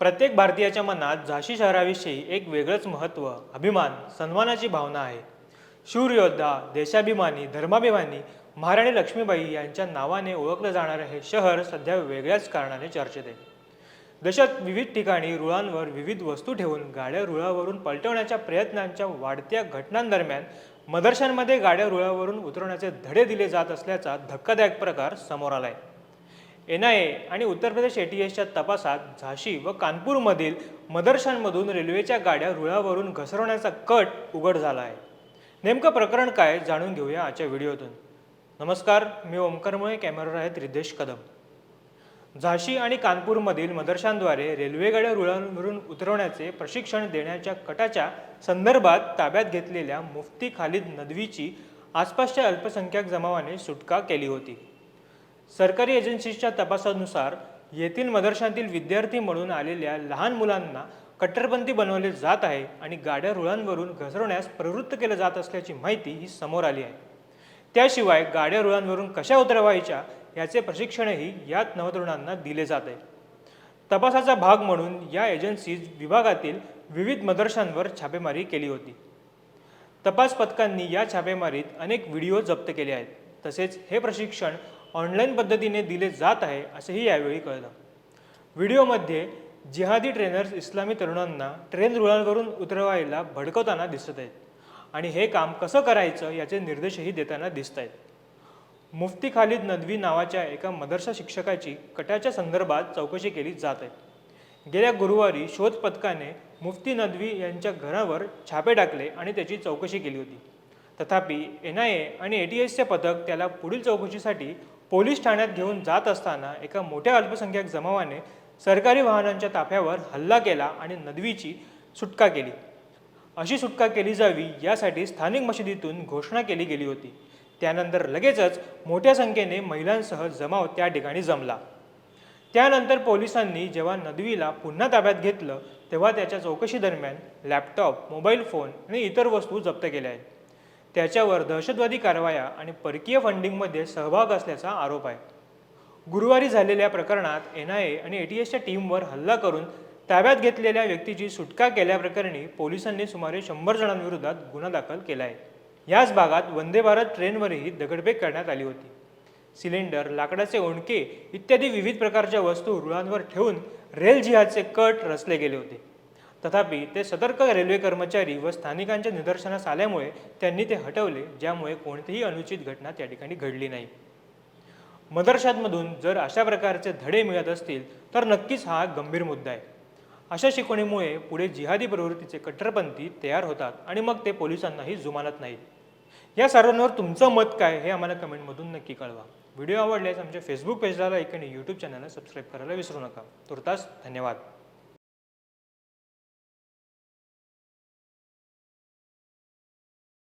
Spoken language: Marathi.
प्रत्येक भारतीयाच्या मनात झाशी शहराविषयी एक वेगळंच महत्त्व अभिमान सन्मानाची भावना आहे. शूरयोद्धा देशाभिमानी धर्माभिमानी महाराणी लक्ष्मीबाई यांच्या नावाने ओळखलं जाणारं हे शहर सध्या वेगळ्याच कारणाने चर्चेत आहे. देशात विविध ठिकाणी रुळांवर विविध वस्तू ठेवून गाड्या रुळावरून पलटवण्याच्या प्रयत्नांच्या वाढत्या घटनांदरम्यान मदरशांमध्ये गाड्या रुळावरून उतरवण्याचे धडे दिले जात असल्याचा धक्कादायक प्रकार समोर आला आहे एन आय ए आणि उत्तर प्रदेश ए टी एसच्या तपासात झाशी व कानपूरमधील मदरशांमधून रेल्वेच्या गाड्या रुळावरून घसरवण्याचा कट उघड झाला आहे. नेमकं प्रकरण काय जाणून घेऊया आजच्या व्हिडिओतून. नमस्कार मी ओमकारमुळे कॅमेरा आहेत रिद्धेश कदम. झाशी आणि कानपूरमधील मदरशांद्वारे रेल्वेगाड्या रुळांवरून उतरवण्याचे प्रशिक्षण देण्याच्या कटाच्या संदर्भात ताब्यात घेतलेल्या मुफ्ती खालिद नदवीची आसपासच्या अल्पसंख्याक जमावाने सुटका केली होती. सरकारी एजन्सीच्या तपासानुसार येथील मदरशातील विद्यार्थी म्हणून आलेल्या लहान मुलांना कट्टरपंथी बनवले जात आहे आणि गाड्या रुळांवरून घसरवण्यास प्रवृत्त केलं जात असल्याची माहिती ही समोर आली आहे. त्याशिवाय गाड्या रुळांवरून कशा उतरवायच्या याचे प्रशिक्षणही यात नवतरुणांना दिले जात आहे. तपासाचा भाग म्हणून या एजन्सीज विभागातील विविध मदरशांवर छापेमारी केली होती. तपास पथकांनी या छापेमारीत अनेक व्हिडिओ जप्त केले आहेत. तसेच हे प्रशिक्षण ऑनलाईन पद्धतीने दिले जात आहे असेही यावेळी कळलं. व्हिडिओमध्ये जिहादी ट्रेनर्स इस्लामी तरुणांना ट्रेन रुळांवरून उतरवायला भडकवताना दिसत आहेत. आणि हे काम कसं करायचं याचे निर्देशही देताना दिसत आहेत. मुफ्ती खालिद नदवी नावाच्या एका मदरसा शिक्षकाची कटाच्या संदर्भात चौकशी केली जात आहे. गेल्या गुरुवारी शोध पथकाने मुफ्ती नदवी यांच्या घरावर छापे टाकले आणि त्याची चौकशी केली होती. तथापि एन आय ए आणि ए टी एसचे पथक त्याला पुढील चौकशीसाठी पोलीस ठाण्यात घेऊन जात असताना एका मोठ्या अल्पसंख्याक जमावाने सरकारी वाहनांच्या ताफ्यावर हल्ला केला आणि नदवीची सुटका केली. अशी सुटका केली जावी यासाठी स्थानिक मशिदीतून घोषणा केली गेली होती. त्यानंतर लगेचच मोठ्या संख्येने महिलांसह जमाव त्या ठिकाणी जमला. त्यानंतर पोलिसांनी जेव्हा नदवीला पुन्हा ताब्यात घेतलं तेव्हा त्याच्या चौकशीदरम्यान लॅपटॉप मोबाईल फोन आणि इतर वस्तू जप्त केल्या आहेत. त्याच्यावर दहशतवादी कारवाया आणि परकीय फंडिंगमध्ये सहभाग असल्याचा आरोप आहे. गुरुवारी झालेल्या प्रकरणात एन आय ए आणि ए टी एसच्या टीमवर हल्ला करून ताब्यात घेतलेल्या व्यक्तीची सुटका केल्याप्रकरणी पोलिसांनी सुमारे शंभर जणांविरोधात गुन्हा दाखल केला आहे. याच भागात वंदे भारत ट्रेनवरही दगडफेक करण्यात आली होती. सिलेंडर लाकडाचे ओंडके इत्यादी विविध प्रकारच्या वस्तू रुळांवर ठेवून रेल जिहाचे कट रचले गेले होते. तथापि ते सतर्क रेल्वे कर्मचारी व स्थानिकांच्या निदर्शनास आल्यामुळे त्यांनी ते हटवले ज्यामुळे कोणतीही अनुचित घटना त्या ठिकाणी घडली नाही. मदरशातमधून जर अशा प्रकारचे धडे मिळत असतील तर नक्कीच हा गंभीर मुद्दा आहे. अशा शिकवणीमुळे पुढे जिहादी प्रवृत्तीचे कट्टरपंथी तयार होतात आणि मग ते पोलिसांनाही जुमानत नाहीत या सर्वांवर तुमचं मत काय हे आम्हाला कमेंटमधून नक्की कळवा. व्हिडिओ आवडल्यास आमच्या फेसबुक पेजला लाईक आणि यूट्यूब चॅनलला सबस्क्राईब करायला विसरू नका. तुर्तास धन्यवाद.